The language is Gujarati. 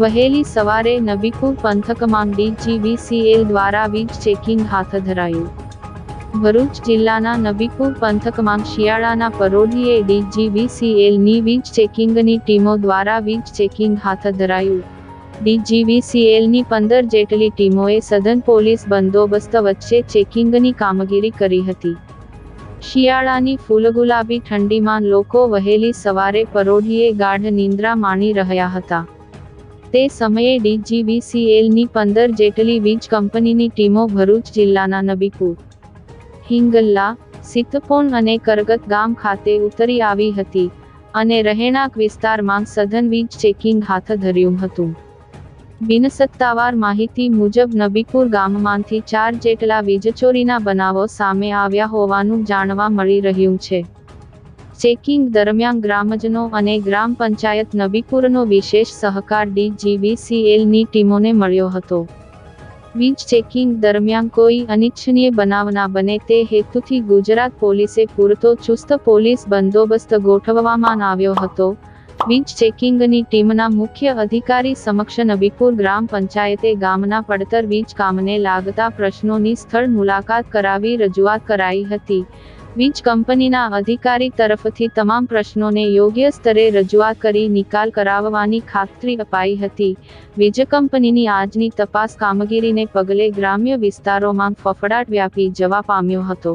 વહેલી સવારે નબીપુર પંથકમાં ડીજીવીસીએલ દ્વારા વીજ ચેકિંગ હાથ ધરાયું. ભરૂચ જિલ્લાના નબીપુર પંથકમાં શિયાળાના પરોઢીએ ડીજીવીસીએલની વીજ ચેકિંગની ટીમો દ્વારા વીજ ચેકિંગ હાથ ધરાયું. ડીજીવીસીએલની પંદર જેટલી ટીમોએ સઘન પોલીસ બંદોબસ્ત વચ્ચે ચેકિંગની કામગીરી કરી હતી. શિયાળાની ફૂલગુલાબી ઠંડીમાં લોકો વહેલી સવારે પરોઢીએ ગાઢ નિંદ્રા માણી રહ્યા હતા. તે સમયે ડીજીવીસીએલની પંદર જેટલી વીજ કંપનીની ટીમો ભરૂચ જિલ્લાના નબીપુર હિંગલ્લા સિતપોન અને કરગત ગામ ખાતે ઉતરી આવી હતી અને રહેણાંક વિસ્તારમાં સઘન વીજ ચેકિંગ હાથ ધર્યું હતું. બિનસત્તાવાર માહિતી મુજબ નબીપુર ગામમાંથી ચાર જેટલા વીજચોરીના બનાવો સામે આવ્યા હોવાનું જાણવા મળી રહ્યું છે. ચેકિંગ દરમિયાન ગ્રામજનો અને ગ્રામ પંચાયત નબીપુરનો વિશેષ સહકાર ડીજીવીસીએલની ટીમોને મળ્યો હતો. વીજ ચેકિંગ દરમિયાન કોઈ અનિચ્છનીય બનાવ ના બને તે હેતુથી ગુજરાત પોલીસે પૂરતો ચુસ્ત પોલીસ બંદોબસ્ત ગોઠવવામાં આવ્યો હતો. વીજ ચેકિંગની ટીમના મુખ્ય અધિકારી સમક્ષ નબીપુર ગ્રામ પંચાયતે ગામના પડતર વીજ કામને લાગતા પ્રશ્નોની સ્થળ મુલાકાત કરાવી રજૂઆત કરાઈ હતી. વીજ કંપનીના અધિકારી તરફથી તમામ પ્રશ્નોને યોગ્ય સ્તરે રજૂઆત કરી નિકાલ કરાવવાની ખાતરી અપાઈ હતી. વીજ કંપનીની આજની તપાસ કામગીરીને પગલે ગ્રામ્ય વિસ્તારોમાં ફફડાટ વ્યાપી જવા પામ્યો હતો.